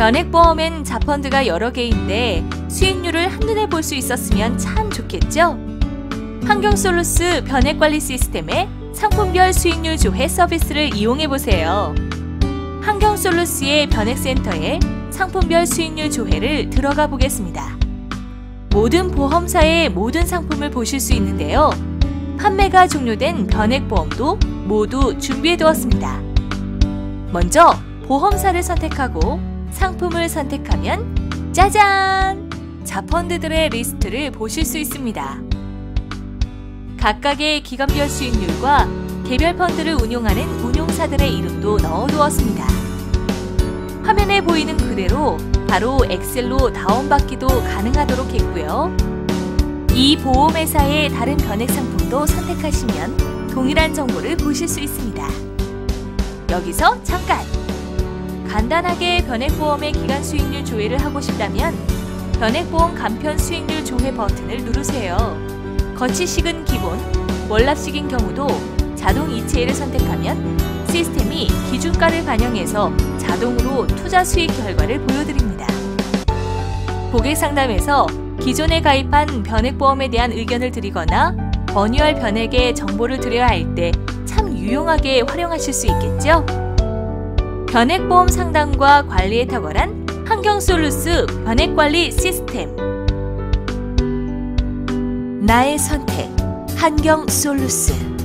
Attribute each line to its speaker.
Speaker 1: 변액보험엔 자펀드가 여러 개인데 수익률을 한눈에 볼 수 있었으면 참 좋겠죠? 환경솔루스 변액관리 시스템의 상품별 수익률 조회 서비스를 이용해보세요. 환경솔루스의 변액센터에 상품별 수익률 조회를 들어가 보겠습니다. 모든 보험사의 모든 상품을 보실 수 있는데요. 판매가 종료된 변액보험도 모두 준비해 두었습니다. 먼저 보험사를 선택하고 상품을 선택하면 짜잔! 자펀드들의 리스트를 보실 수 있습니다. 각각의 기관별 수익률과 개별 펀드를 운용하는 운용사들의 이름도 넣어두었습니다. 화면에 보이는 그대로 바로 엑셀로 다운받기도 가능하도록 했고요. 이 보험회사의 다른 변액 상품도 선택하시면 동일한 정보를 보실 수 있습니다. 여기서 잠깐! 간단하게 변액보험의 기간 수익률 조회를 하고 싶다면 변액보험 간편 수익률 조회 버튼을 누르세요. 거치식은 기본, 월납식인 경우도 자동 이체를 선택하면 시스템이 기준가를 반영해서 자동으로 투자 수익 결과를 보여드립니다. 고객 상담에서 기존에 가입한 변액보험에 대한 의견을 드리거나 번유할 변액의 정보를 드려야 할 때 참 유용하게 활용하실 수 있겠죠? 변액보험 상담과 관리에 탁월한 환경솔루스 변액관리 시스템. 나의 선택 한경솔루스